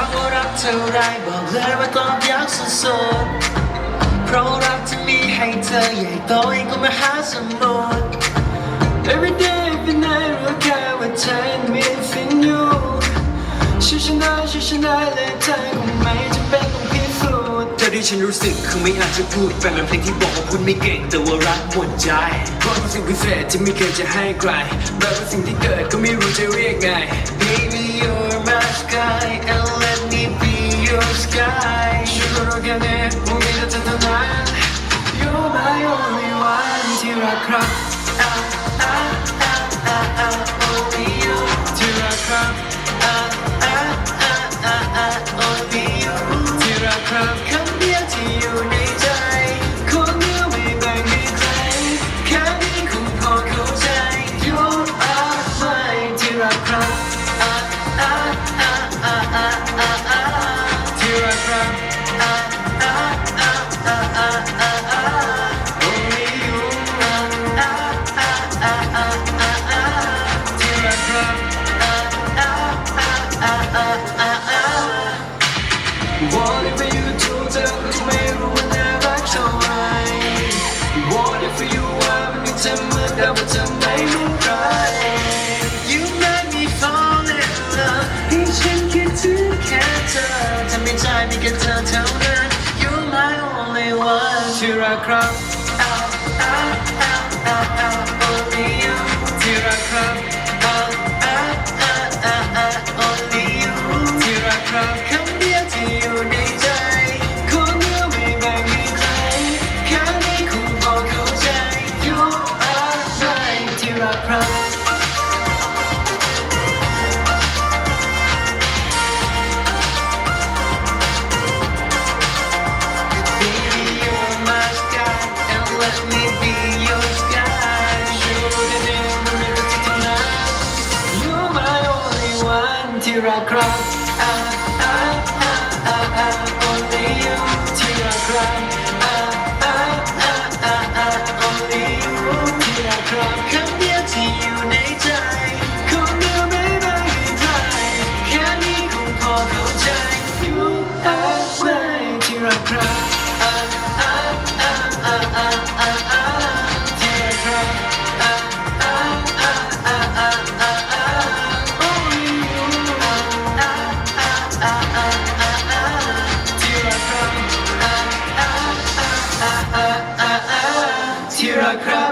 ามว่ารักเท่าไรบอกเลยว่าตอบยากสุดๆเพราะรักที่มีให้เธอใหญ่โตยิ่งกว่าหาสมุทร Every day every night รู้แค่ว่าเธอ missing you ช่วยฉันได้ช่วยฉันได้เลยเธอคงไม่จำเป็นต้องพิสูจน์เธอที่ฉันรู้สึกคือไม่อาจจะพูดแปลเป็นเพลงที่บอกว่าพูดไม่เก่งแต่ว่ารักหมดใจความรู้สึกพิเศษที่ไม่เคยจะให้ใครแบบว่าสิ่งที่เกิดก็ไม่รู้จะเรียกไง Baby you're my sky one You're my only one ที่รัก one ที่รักครับอะอะอะอะอะ Only you ที่รักครับ Sakra.